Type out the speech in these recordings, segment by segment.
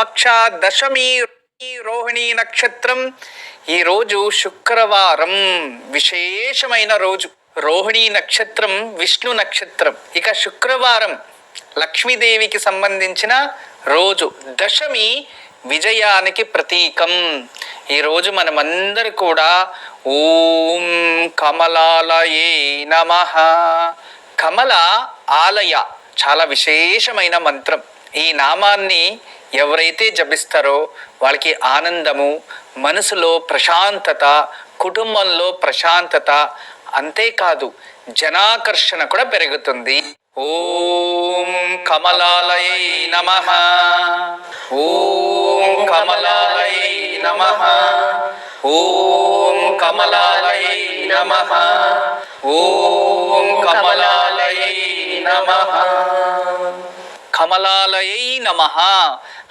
పక్ష దశమి రోహిణి నక్షత్రం. ఈరోజు శుక్రవారం. విశేషమైన రోజు. రోహిణి నక్షత్రం విష్ణు నక్షత్రం. ఇక శుక్రవారం లక్ష్మీదేవికి సంబంధించిన రోజు. దశమి విజయానికి ప్రతీకం. ఈరోజు మనమందరూ కూడా ఓం కమలాలయే నమ. కమల ఆలయ. చాలా విశేషమైన మంత్రం. ఈ నామాన్ని ఎవరైతే జపిస్తారో వాళ్ళకి ఆనందము మనసులో ప్రశాంతత కుటుంబంలో ప్రశాంతత అంతేకాదు జనాకర్షణ కూడా పెరుగుతుంది. ఓం కమలాలయ నమ. ఓం కమలాలయ నమ. ఓం కమలాలయ నమ. ఓం కమలాలయ నమ. కమలాలయై నమ.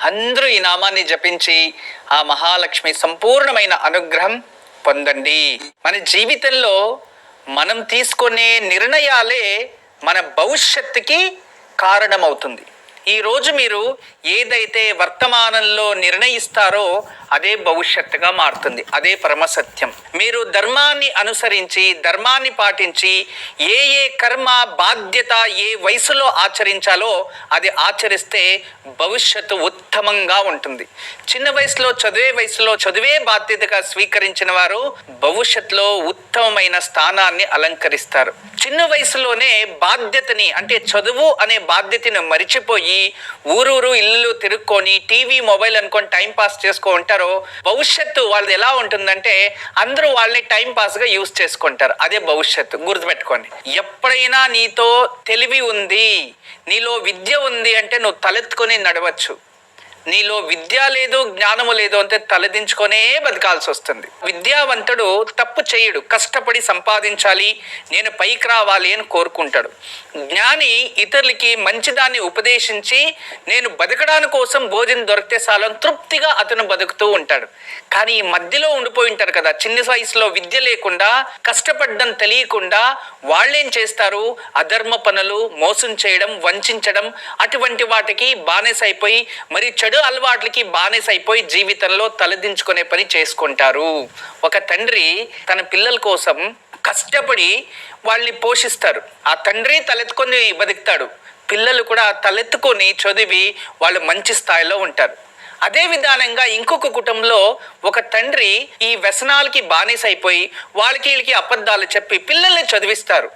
అందరూ ఈ నామాన్ని జపించి ఆ మహాలక్ష్మి సంపూర్ణమైన అనుగ్రహం పొందండి. మన జీవితంలో మనం తీసుకునే నిర్ణయాలే మన భవిష్యత్తుకి కారణమవుతుంది. ఈరోజు మీరు ఏదైతే వర్తమానంలో నిర్ణయిస్తారో అదే భవిష్యత్తుగా మారుతుంది. అదే పరమసత్యం మీరు ధర్మాన్ని అనుసరించి ధర్మాన్ని పాటించి ఏ ఏ కర్మ బాధ్యత ఏ వయసులో ఆచరించాలో అది ఆచరిస్తే భవిష్యత్తు ఉత్తమంగా ఉంటుంది. చిన్న వయసులో చదివే వయసులో చదివే బాధ్యతగా స్వీకరించిన వారు భవిష్యత్తులో ఉత్తమమైన స్థానాన్ని అలంకరిస్తారు. చిన్న వయసులోనే బాధ్యతని అంటే చదువు అనే బాధ్యతను మరిచిపోయి ఊరూరు ఇల్లు తిరుక్కొని టీవీ మొబైల్ అనుకొని టైం పాస్ చేసుకో ఉంటారో భవిష్యత్తు వాళ్ళది ఎలా ఉంటుందంటే అందరూ వాళ్ళని టైం పాస్గా యూస్ చేసుకుంటారు. అదే భవిష్యత్తు గుర్తుపెట్టుకోండి. ఎప్పుడైనా నీతో తెలివి ఉంది నీలో విద్య ఉంది అంటే నువ్వు తలెత్తుకొని నడవచ్చు. నీలో విద్య లేదు జ్ఞానము లేదు అంటే తలదించుకొనే బతకాల్సి వస్తుంది. విద్యావంతుడు తప్పు చేయడు కష్టపడి సంపాదించాలి నేను పైకి రావాలి అని కోరుకుంటాడు. జ్ఞాని ఇతరులకి మంచిదాన్ని ఉపదేశించి నేను బతకడానికి కోసం భోజనం దొరికితే సాలం తృప్తిగా అతను బతుకుతూ ఉంటాడు. కానీ ఈ మధ్యలో ఉండిపోయి ఉంటారు కదా చిన్న వయసులో విద్య లేకుండా కష్టపడ్డం తెలియకుండా వాళ్ళేం చేస్తారు? అధర్మ పనులు మోసం చేయడం వంచడం అటువంటి వాటికి బానిస అయిపోయి మరి చెడు అలవాట్లకి బానిస అయిపోయి జీవితంలో తలదించుకునే పని చేసుకుంటారు. ఒక తండ్రి తన పిల్లల కోసం కష్టపడి వాళ్ళని పోషిస్తారు. ఆ తండ్రి తలెత్తుకొని బతుకుతాడు. పిల్లలు కూడా తలెత్తుకొని చదివి వాళ్ళు మంచి స్థాయిలో ఉంటారు. అదే విధానంగా ఇంకొక కుటుంబంలో ఒక తండ్రి ఈ వ్యసనాలకి బానిస అయిపోయి వాళ్ళకి వీళ్ళకి అబద్ధాలు చెప్పి పిల్లల్ని చదివిస్తారు.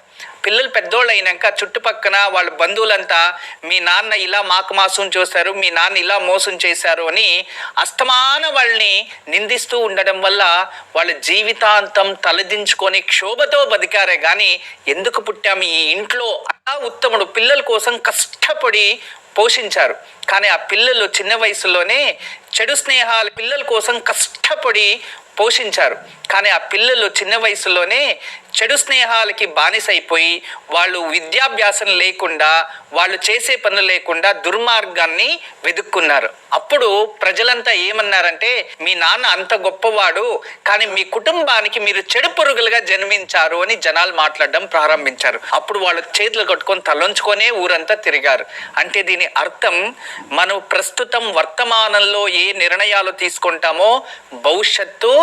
పిల్లలు పెద్దోళ్ళు అయినాక చుట్టుపక్కన వాళ్ళ బంధువులంతా మీ నాన్న ఇలా మాకు మాసం చూశారు మీ నాన్న ఇలా మోసం చేశారు అని అస్తమాన వాళ్ళని నిందిస్తూ ఉండడం వల్ల వాళ్ళ జీవితాంతం తలదించుకొని క్షోభతో బతికారే. కానీ ఎందుకు పుట్టాము ఈ ఇంట్లో? అలా ఉత్తముడు పిల్లల కోసం కష్టపడి పోషించారు. కానీ ఆ పిల్లలు చిన్న వయసులోనే చెడు స్నేహాలు పిల్లల కోసం కష్టపడి పోషించారు. కానీ ఆ పిల్లలు చిన్న వయసులోనే చెడు స్నేహాలకి బానిసైపోయి వాళ్ళు విద్యాభ్యాసం లేకుండా వాళ్ళు చేసే పనులు లేకుండా దుర్మార్గాన్ని వెతుక్కున్నారు. అప్పుడు ప్రజలంతా ఏమన్నారంటే మీ నాన్న అంత గొప్పవాడు కానీ మీ కుటుంబానికి మీరు చెడు పురుగులుగా జన్మించారు అని జనాలు మాట్లాడడం ప్రారంభించారు. అప్పుడు వాళ్ళు చేతులు కట్టుకొని తలంచుకొనే ఊరంతా తిరిగారు. అంటే దీని అర్థం మనం ప్రస్తుతం వర్తమానంలో ఏ నిర్ణయాలు తీసుకుంటామో భవిష్యత్తు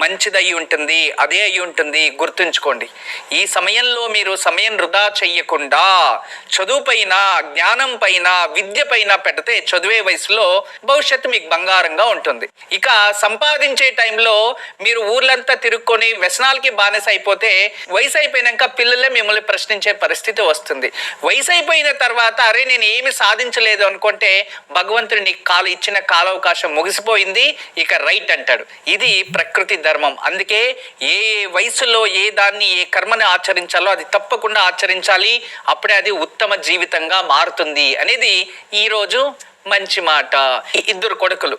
మంచిదయి ఉంటుంది అదే అయి ఉంటుంది గుర్తుంచుకోండి. ఈ సమయంలో మీరు సమయం వృధా చెయ్యకుండా చదువు పైన జ్ఞానం పైన విద్య పైన పెడితే చదివే వయసులో భవిష్యత్తు మీకు బంగారంగా ఉంటుంది. ఇక సంపాదించే టైంలో మీరు ఊర్లంతా తిరుక్కొని వ్యసనాలకి బానిస అయిపోతే వయసు అయిపోయినాక పిల్లలే మిమ్మల్ని ప్రశ్నించే పరిస్థితి వస్తుంది. వయసు అయిపోయిన తర్వాత అరే నేను ఏమి సాధించలేదు అనుకుంటే భగవంతుడు నీకు కాలు ఇచ్చిన కాలావకాశం ముగిసిపోయింది ఇక రైట్ అంటాడు. ఇది ప్రకృతి ధర్మం. అందుకే ఏ ఏ వయసులో ఏ దాన్ని ఏ కర్మని ఆచరించాలో అది తప్పకుండా ఆచరించాలి. అప్పుడే అది ఉత్తమ జీవితంగా మారుతుంది అనేది ఈరోజు మంచి మాట. ఇద్దరు కొడుకులు.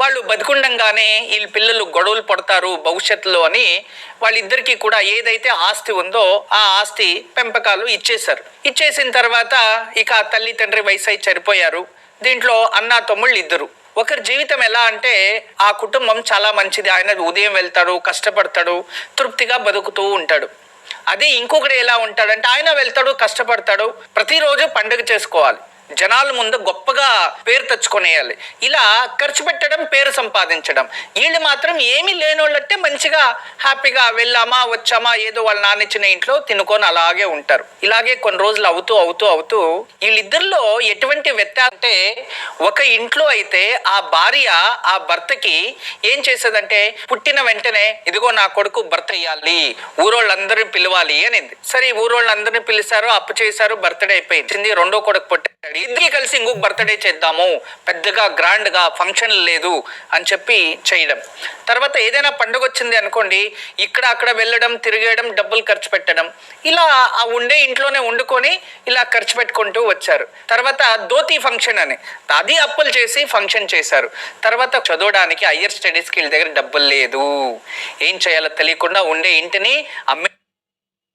వాళ్ళు బతుకుండంగానే వీళ్ళ పిల్లలు గొడవలు పడతారు భవిష్యత్తులో అని వాళ్ళిద్దరికీ కూడా ఏదైతే ఆస్తి ఉందో ఆ ఆస్తి పెంపకాలు ఇచ్చేశారు. ఇచ్చేసిన తర్వాత ఇక తల్లి తండ్రి వయసు అయి చనిపోయారు. దీంట్లో అన్న తమ్ముళ్ళు ఇద్దరు. ఒకరి జీవితం ఎలా అంటే ఆ కుటుంబం చాలా మంచిది. ఆయన ఉదయం వెళ్తాడు కష్టపడతాడు తృప్తిగా బతుకుతూ ఉంటాడు. అదే ఇంకొకడు ఎలా ఉంటాడంటే ఆయన వెళ్తాడు కష్టపడతాడు. ప్రతిరోజు పండుగ చేసుకోవాలి. జనాల ముందు గొప్పగా పేరు తెచ్చుకొనేయాలి. ఇలా ఖర్చు పెట్టడం పేరు సంపాదించడం. వీళ్ళు మాత్రం ఏమీ లేనోళ్ళట్టే మంచిగా హ్యాపీగా వెళ్ళామా వచ్చామా ఏదో వాళ్ళ నాన్న ఇంట్లో తినుకొని అలాగే ఉంటారు. ఇలాగే కొన్ని రోజులు అవుతూ అవుతూ అవుతూ వీళ్ళిద్దరిలో ఎటువంటి వ్యత్యాసం అంటే ఒక ఇంట్లో అయితే ఆ భార్య ఆ భర్తకి ఏం చేసేదంటే పుట్టిన వెంటనే ఇదిగో నా కొడుకు భర్త అయ్యాలి ఊరోళ్ళందరినీ పిలవాలి అనింది. సరే ఊరోళ్ళందరినీ పిలిచారు అప్పు చేశారు బర్త్డే అయిపోయింది. రెండో కొడుకు పుట్టాడు. ఇద్దరు కలిసి ఇంకొక బర్త్డే చేద్దాము. పెద్దగా గ్రాండ్గా ఫంక్షన్ లేదు అని చెప్పి చేయడం. తర్వాత ఏదైనా పండుగ వచ్చింది అనుకోండి ఇక్కడ అక్కడ వెళ్ళడం తిరిగేయడం డబ్బులు ఖర్చు పెట్టడం. ఇలా ఆ ఉండే ఇంట్లోనే వండుకొని ఇలా ఖర్చు పెట్టుకుంటూ వచ్చారు. తర్వాత ధోతి ఫంక్షన్ అని. అది అప్పులు చేసి ఫంక్షన్ చేశారు. తర్వాత చదవడానికి హయ్యర్ స్టడీస్కి వీళ్ళ దగ్గర డబ్బులు లేదు. ఏం చేయాలో తెలియకుండా ఉండే ఇంటిని అమ్మే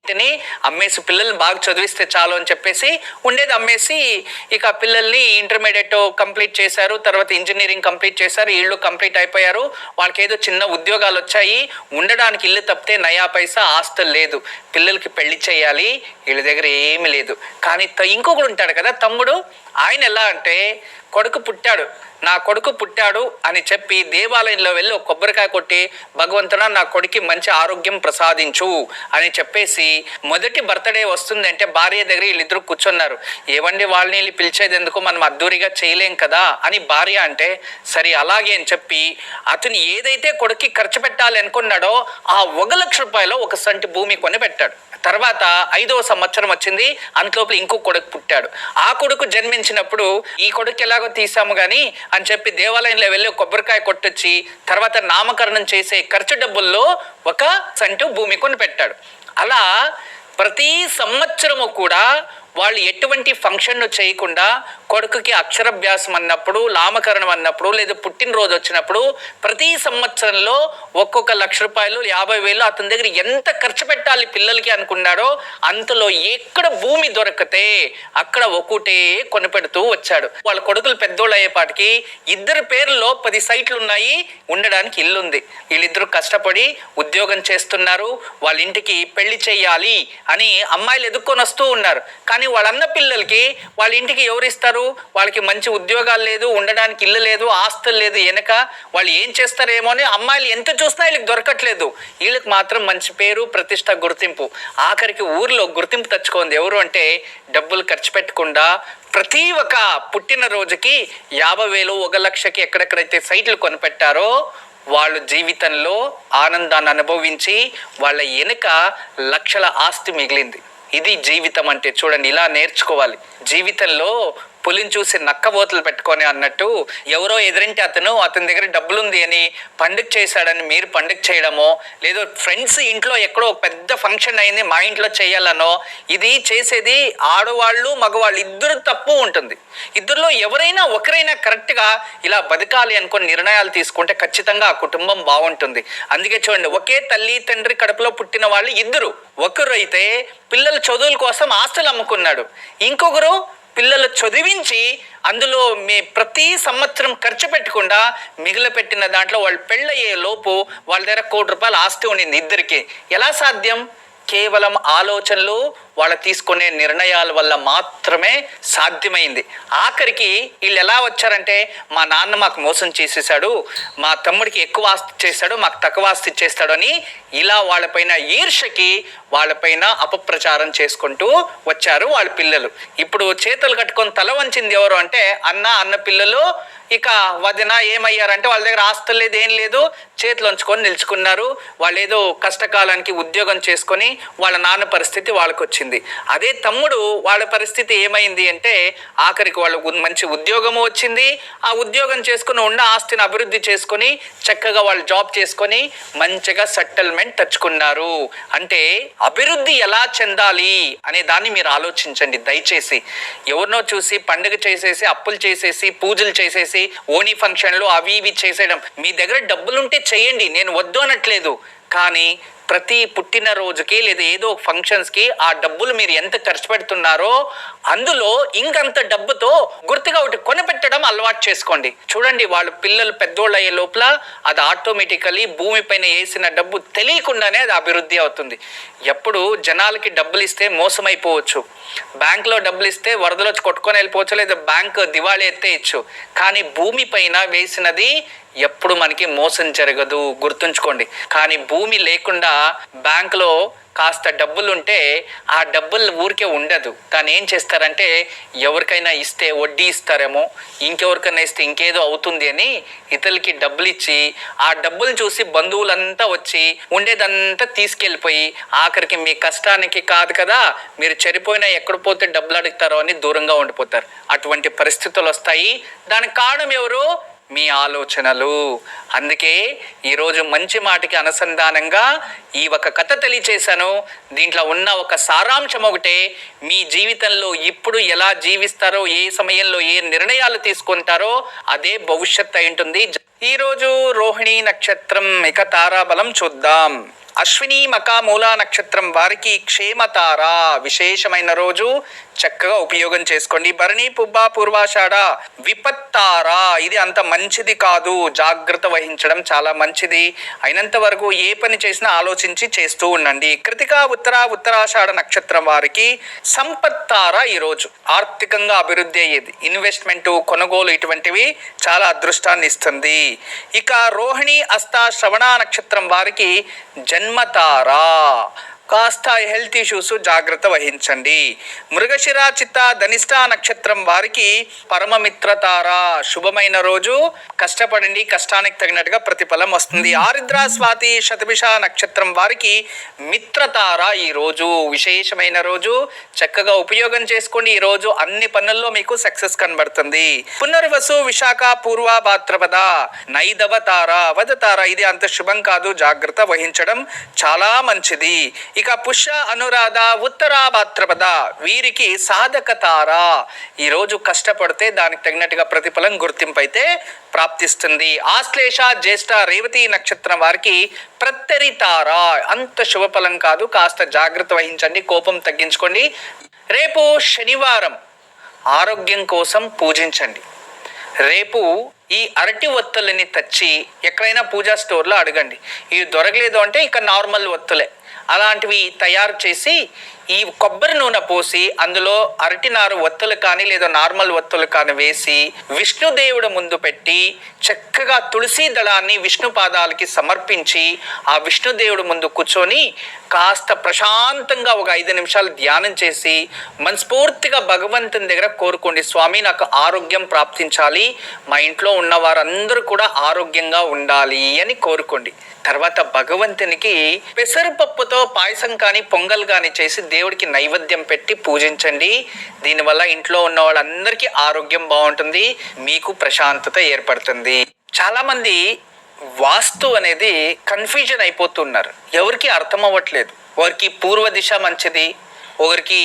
వాటిని అమ్మేసి పిల్లల్ని బాగా చదివిస్తే చాలు అని చెప్పేసి ఉండేది అమ్మేసి ఇక పిల్లల్ని ఇంటర్మీడియట్ కంప్లీట్ చేశారు. తర్వాత ఇంజనీరింగ్ కంప్లీట్ చేశారు. ఇళ్ళు కంప్లీట్ అయిపోయారు. వాళ్ళకి ఏదో చిన్న ఉద్యోగాలు వచ్చాయి. ఉండడానికి ఇల్లు తప్పితే నయా పైసా ఆస్తులు లేదు. పిల్లలకి పెళ్ళి చేయాలి. వీళ్ళ దగ్గర ఏమీ లేదు. కానీ త- ఇంకొకడు ఉంటాడు కదా తమ్ముడు. ఆయన ఎలా అంటే కొడుకు పుట్టాడు. నా కొడుకు పుట్టాడు అని చెప్పి దేవాలయంలో వెళ్ళి ఒక కొబ్బరికాయ కొట్టి భగవంతుడా నా కొడుకి మంచి ఆరోగ్యం ప్రసాదించు అని చెప్పేసి మొదటి బర్త్డే వస్తుందంటే భార్య దగ్గర వీళ్ళిద్దరు కూర్చున్నారు. ఏవండి వాళ్ళని వీళ్ళు పిలిచేది ఎందుకు? మనం అద్దూరిగా చేయలేం కదా అని భార్య అంటే సరే అలాగే అని చెప్పి అతను ఏదైతే కొడుక్కి ఖర్చు పెట్టాలి అనుకున్నాడో ఆ ఒక లక్ష రూపాయలు ఒక సంటి భూమి కొని పెట్టాడు. తర్వాత ఐదవ సంవత్సరం వచ్చింది అంతలోపల ఇంకో కొడుకు పుట్టాడు. ఆ కొడుకు జన్మించినప్పుడు ఈ కొడుకు ఎలాగో తీసాము కానీ అని చెప్పి దేవాలయంలో వెళ్ళి కొబ్బరికాయ కొట్టొచ్చి తర్వాత నామకరణం చేసే ఖర్చు డబ్బుల్లో ఒక సంటు భూమి కొని పెట్టాడు. అలా ప్రతి సంవత్సరము కూడా వాళ్ళు ఎటువంటి ఫంక్షన్ను చేయకుండా కొడుకుకి అక్షరాభ్యాసం అన్నప్పుడు నామకరణం అన్నప్పుడు లేదా పుట్టినరోజు వచ్చినప్పుడు ప్రతి సంవత్సరంలో ఒక్కొక్క లక్ష రూపాయలు యాభై వేలు అతని దగ్గర ఎంత ఖర్చు పెట్టాలి పిల్లలకి అనుకున్నాడో అంతలో ఎక్కడ భూమి దొరకతే అక్కడ ఒకటే కొనిపెడుతూ వచ్చాడు. వాళ్ళ కొడుకులు పెద్దోళ్ళు అయ్యేపాటికి ఇద్దరు పేర్లలో పది సైట్లు ఉన్నాయి ఉండడానికి ఇల్లు ఉంది వీళ్ళిద్దరూ కష్టపడి ఉద్యోగం చేస్తున్నారు వాళ్ళ ఇంటికి పెళ్ళి చేయాలి అని అమ్మాయిలు ఎదుర్కొని వస్తూ ఉన్నారు. కానీ వాళ్ళ అన్న పిల్లలకి వాళ్ళ ఇంటికి ఎవరు ఇస్తారు వాళ్ళకి మంచి ఉద్యోగాలు లేదు ఉండడానికి ఇల్లు లేదు ఆస్తులు లేదు వెనక వాళ్ళు ఏం చేస్తారేమో అని అమ్మాయిలు ఎంత చూసినా వీళ్ళకి దొరకట్లేదు. వీళ్ళకి మాత్రం మంచి పేరు ప్రతిష్ట గుర్తింపు. ఆఖరికి ఊర్లో గుర్తింపు తెచ్చుకుంది ఎవరు అంటే డబ్బులు ఖర్చు పెట్టకుండా ప్రతి ఒక్క పుట్టినరోజుకి యాభై వేలు ఒక లక్షకి ఎక్కడెక్కడైతే సైట్లు కొనిపెట్టారో వాళ్ళు జీవితంలో ఆనందాన్ని అనుభవించి వాళ్ళ వెనుక లక్షల ఆస్తి మిగిలింది. ఇది జీవితం అంటే చూడండి ఇలా నేర్చుకోవాలి. జీవితంలో పులిని చూసి నక్కబోతులు పెట్టుకొని అన్నట్టు ఎవరో ఎదురింటి అతను అతని దగ్గర డబ్బులుంది అని పండుగ చేశాడని మీరు పండుగ చేయడమో లేదో ఫ్రెండ్స్ ఇంట్లో ఎక్కడో పెద్ద ఫంక్షన్ అయింది మా ఇంట్లో చేయాలనో ఇది చేసేది ఆడవాళ్ళు మగవాళ్ళు ఇద్దరు తప్పు ఉంటుంది. ఇద్దరిలో ఎవరైనా ఒకరైనా కరెక్ట్గా ఇలా బతకాలి అనుకుని నిర్ణయాలు తీసుకుంటే ఖచ్చితంగా ఆ కుటుంబం బాగుంటుంది. అందుకే చూడండి ఒకే తల్లి తండ్రి కడుపులో పుట్టిన వాళ్ళు ఇద్దరు. ఒకరు అయితే పిల్లల చదువుల కోసం ఆస్తులు అమ్ముకున్నాడు. ఇంకొకరు పిల్లలు చదివించి అందులో మీ ప్రతి సంవత్సరం ఖర్చు పెట్టకుండా మిగిలిపెట్టిన దాంట్లో వాళ్ళు పెళ్ళయ్యే లోపు వాళ్ళ దగ్గర కోటి రూపాయలు ఆస్తి ఉండింది ఇద్దరికి. ఎలా సాధ్యం? కేవలం ఆలోచనలు వాళ్ళు తీసుకునే నిర్ణయాల వల్ల మాత్రమే సాధ్యమైంది. ఆఖరికి వీళ్ళు ఎలా వచ్చారంటే మా నాన్న మాకు మోసం చేసేసాడు మా తమ్ముడికి ఎక్కువ ఆస్తి చేశాడు మాకు తక్కువ ఆస్తి చేస్తాడు అని ఇలా వాళ్ళపైన ఈర్షకి వాళ్ళపైన అపప్రచారం చేసుకుంటూ వచ్చారు వాళ్ళ పిల్లలు. ఇప్పుడు చేతులు కట్టుకొని తల వంచింది ఎవరు అంటే అన్న అన్న పిల్లలు ఇక వదిన ఏమయ్యారంటే వాళ్ళ దగ్గర ఆస్తులు లేదు ఏం లేదు చేతులు ఉంచుకొని నిలుచుకున్నారు. వాళ్ళు ఏదో కష్టకాలానికి ఉద్యోగం చేసుకొని వాళ్ళ నాన్న పరిస్థితి వాళ్ళకు వచ్చింది అదే తమ్ముడు వాళ్ళ పరిస్థితి ఏమైంది అంటే ఆఖరికి వాళ్ళకు మంచి ఉద్యోగము వచ్చింది. ఆ ఉద్యోగం చేసుకుని ఉన్న ఆస్తిని అభివృద్ధి చేసుకొని చక్కగా వాళ్ళు జాబ్ చేసుకొని మంచిగా సెటిల్మెంట్ తెచ్చుకున్నారు. అంటే అభివృద్ధి ఎలా చెందాలి అనే దాన్ని మీరు ఆలోచించండి. దయచేసి ఎవరినో చూసి పండుగ చేసేసి అప్పులు చేసేసి పూజలు చేసేసి ఓనీ ఫంక్షన్లు అవి ఇవి చేసేయడం. మీ దగ్గర డబ్బులుంటే చేయండి నేను వద్దు అనట్లేదు. కానీ ప్రతి పుట్టినరోజుకి లేదా ఏదో ఫంక్షన్స్కి ఆ డబ్బులు మీరు ఎంత ఖర్చు పెడుతున్నారో అందులో ఇంకంత డబ్బుతో గుర్తుగా ఒకటి కొనపెట్టడం అలవాటు చేసుకోండి. చూడండి వాళ్ళు పిల్లలు పెద్దోళ్ళు అయ్యే లోపల అది ఆటోమేటికలీ భూమిపైన వేసిన డబ్బు తెలియకుండానే అది అభివృద్ధి అవుతుంది. ఎప్పుడు జనాలకి డబ్బులు ఇస్తే మోసమైపోవచ్చు. బ్యాంక్లో డబ్బులు ఇస్తే వరదలు కొట్టుకొని వెళ్ళిపోవచ్చు లేదా బ్యాంక్ దివాళీ ఎత్తేయచ్చు కానీ భూమి పైన వేసినది ఎప్పుడు మనకి మోసం జరగదు గుర్తుంచుకోండి. కానీ భూమి లేకుండా బ్యాంకులో కాస్త డబ్బులు ఉంటే ఆ డబ్బులు ఊరికే ఉండదు. దాన్ని ఏం చేస్తారంటే ఎవరికైనా ఇస్తే వడ్డీ ఇస్తారేమో ఇంకెవరికైనా ఇస్తే ఇంకేదో అవుతుంది అని ఇతరులకి డబ్బులు ఇచ్చి ఆ డబ్బులు చూసి బంధువులంతా వచ్చి ఉండేదంతా తీసుకెళ్ళిపోయి ఆఖరికి మీ కష్టానికి కాదు కదా మీరు చనిపోయినా ఎక్కడ పోతే డబ్బులు అడుగుతారో అని దూరంగా ఉండిపోతారు. అటువంటి పరిస్థితులు వస్తాయి. దానికి కారణం ఎవరు? మీ ఆలోచనలు. అందుకే ఈరోజు మంచి మాటకి అనుసంధానంగా ఈ ఒక కథ తెలియచేశాను. దీంట్లో ఉన్న ఒక సారాంశం ఒకటే మీ జీవితంలో ఇప్పుడు ఎలా జీవిస్తారో ఏ సమయంలో ఏ నిర్ణయాలు తీసుకుంటారో అదే భవిష్యత్ అయి ఉంటుంది. ఈరోజు రోహిణి నక్షత్రం ఇక తారాబలం చూద్దాం. అశ్విని మకా మూలా నక్షత్రం వారికి క్షేమతార. విశేషమైన రోజు చక్కగా ఉపయోగం చేసుకోండి. భరణి పుబ్బ పూర్వాషాఢ విపత్తారా? ఇది అంత మంచిది కాదు. జాగ్రత్త వహించడం చాలా మంచిది. అయినంత వరకు ఏ పని చేసినా ఆలోచించి చేస్తూ ఉండండి. కృతిక ఉత్తర ఉత్తరాషాఢ నక్షత్రం వారికి సంపత్తార ఈరోజు? ఆర్థికంగా అభివృద్ధి అయ్యేది. ఇన్వెస్ట్మెంట్ కొనుగోలు ఇటువంటివి చాలా అదృష్టాన్ని ఇస్తుంది. ఇక రోహిణి అస్త శ్రవణ నక్షత్రం వారికి జన్మతారా? కాస్త హెల్త్ ఇష్యూస్ జాగ్రత్త వహించండి. మృగశిర చిత్త ధనిష్టా నక్షత్రం వారికి పరమమిత్రతార. శుభమైన రోజు. కష్టపడండి కష్టానికి తగినట్టుగా ప్రతిఫలం వస్తుంది. ఆరిద్ర స్వాతి శతభిష నక్షత్రం వారికి మిత్రతార ఈ రోజు. విశేషమైన రోజు. చక్కగా ఉపయోగం చేసుకోండి. ఈ రోజు అన్ని పనుల్లో మీకు సక్సెస్ కనబడుతుంది. పునర్వసు విశాఖ పూర్వ భాద్రపద నైదవ తార అవధతార ఇది అంత శుభం కాదు. జాగ్రత్త వహించడం చాలా మంచిది. ఇక పుష్య అనురాధ ఉత్తరా భాద్రపద వీరికి సాధక తార ఈరోజు కష్టపడితే దానికి తగినట్టుగా ప్రతిఫలం గుర్తింపు అయితే ప్రాప్తిస్తుంది. ఆశ్లేష జ్యేష్ఠ రేవతి నక్షత్రం వారికి ప్రత్తరి తార. అంత శుభఫలం కాదు. కాస్త జాగ్రత్త వహించండి. కోపం తగ్గించుకోండి. రేపు శనివారం ఆరోగ్యం కోసం పూజించండి. రేపు ఈ అరటి ఒత్తులని తెచ్చి ఎక్కడైనా పూజా స్టోర్లో అడగండి. ఇవి దొరకలేదు అంటే ఇక నార్మల్ ఒత్తులే. అలాంటివి తయారు చేసి ఈ కొబ్బరి నూనె పోసి అందులో అరటి నారు ఒత్తులు కానీ లేదా నార్మల్ ఒత్తులు కానీ వేసి విష్ణుదేవుడు ముందు పెట్టి చక్కగా తులసి దళాన్ని విష్ణు పాదాలకి సమర్పించి ఆ విష్ణుదేవుడు ముందు కూర్చొని కాస్త ప్రశాంతంగా ఒక ఐదు నిమిషాలు ధ్యానం చేసి మనస్ఫూర్తిగా భగవంతుని దగ్గర కోరుకోండి. స్వామి నాకు ఆరోగ్యం ప్రాప్తించాలి. మా ఇంట్లో ఉన్న వారందరూ కూడా ఆరోగ్యంగా ఉండాలి అని కోరుకోండి. తర్వాత భగవంతునికి పెసరపప్పుతో పాయసం కానీ పొంగల్ కానీ చేసి దేవుడికి నైవేద్యం పెట్టి పూజించండి. దీనివల్ల ఇంట్లో ఉన్న వాళ్ళందరికీ ఆరోగ్యం బాగుంటుంది. మీకు ప్రశాంతత ఏర్పడుతుంది. చాలామంది వాస్తు అనేది కన్ఫ్యూజన్ అయిపోతున్నారు. ఎవరికి అర్థం అవ్వట్లేదు. ఒకరికి పూర్వ దిశ మంచిది. ఒకరికి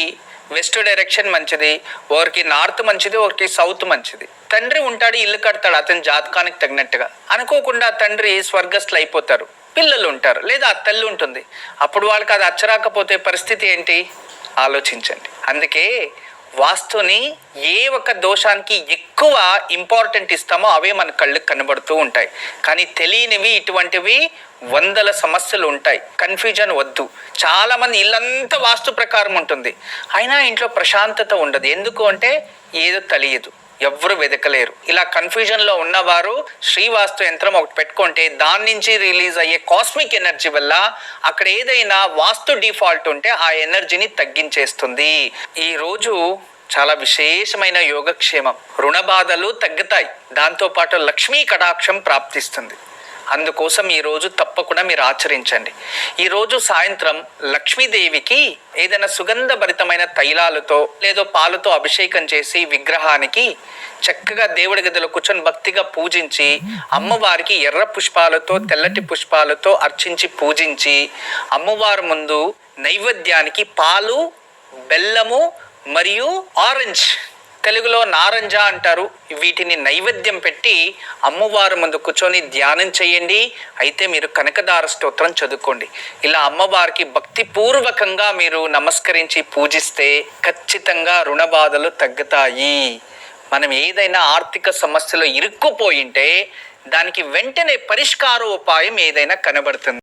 వెస్ట్ డైరెక్షన్ మంచిది. ఒకరికి నార్త్ మంచిది. ఒకరికి సౌత్ మంచిది. తండ్రి ఉంటాడు ఇల్లు కడతాడు అతని జాతకానికి తగినట్టుగా. అనుకోకుండా తండ్రి స్వర్గస్థులు అయిపోతారు పిల్లలు ఉంటారు లేదా ఆ తల్లి ఉంటుంది అప్పుడు వాళ్ళకి అది అచ్చరాకపోతే పరిస్థితి ఏంటి? ఆలోచించండి. అందుకే వాస్తుని ఏ ఒక్క దోషానికి ఎక్కువ ఇంపార్టెంట్ ఇస్తామో అవే మన కళ్ళకు కనబడుతూ ఉంటాయి. కానీ తెలియనివి ఇటువంటివి వందల సమస్యలు ఉంటాయి కన్ఫ్యూజన్ వద్దు. చాలా మంది ఇల్లంతా వాస్తు ప్రకారం ఉంటుంది. అయినా ఇంట్లో ప్రశాంతత ఉండదు. ఎందుకు అంటే ఏదో తెలియదు. ఎవ్వరు వెతకలేరు. ఇలా కన్ఫ్యూజన్లో ఉన్నవారు శ్రీవాస్తు యంత్రం ఒకటి పెట్టుకుంటే దాని నుంచి రిలీజ్ అయ్యే కాస్మిక్ ఎనర్జీ వల్ల అక్కడ ఏదైనా వాస్తు డిఫాల్ట్ ఉంటే ఆ ఎనర్జీని తగ్గించేస్తుంది. ఈ రోజు చాలా విశేషమైన యోగక్షేమం. రుణ బాధలు తగ్గుతాయి. దాంతోపాటు లక్ష్మీ కటాక్షం ప్రాప్తిస్తుంది. అందుకోసం ఈరోజు తప్పకుండా మీరు ఆచరించండి. ఈరోజు సాయంత్రం లక్ష్మీదేవికి ఏదైనా సుగంధభరితమైన తైలాలతో లేదో పాలతో అభిషేకం చేసి విగ్రహానికి చక్కగా దేవుడి గదిలో కూర్చొని భక్తిగా పూజించి అమ్మవారికి ఎర్ర పుష్పాలతో తెల్లటి పుష్పాలతో అర్చించి పూజించి అమ్మవారి ముందు నైవేద్యానికి పాలు బెల్లము మరియు ఆరెంజ్ తెలుగులో నారంజ అంటారు. వీటిని నైవేద్యం పెట్టి అమ్మవారు ముందు కూర్చొని ధ్యానం చేయండి. అయితే మీరు కనకదార స్తోత్రం చదువుకోండి. ఇలా అమ్మవారికి భక్తిపూర్వకంగా మీరు నమస్కరించి పూజిస్తే ఖచ్చితంగా రుణ బాధలు తగ్గుతాయి. మనం ఏదైనా ఆర్థిక సమస్యలో ఇరుక్కుపోయింటే దానికి వెంటనే పరిష్కార ఉపాయం ఏదైనా కనబడుతుంది.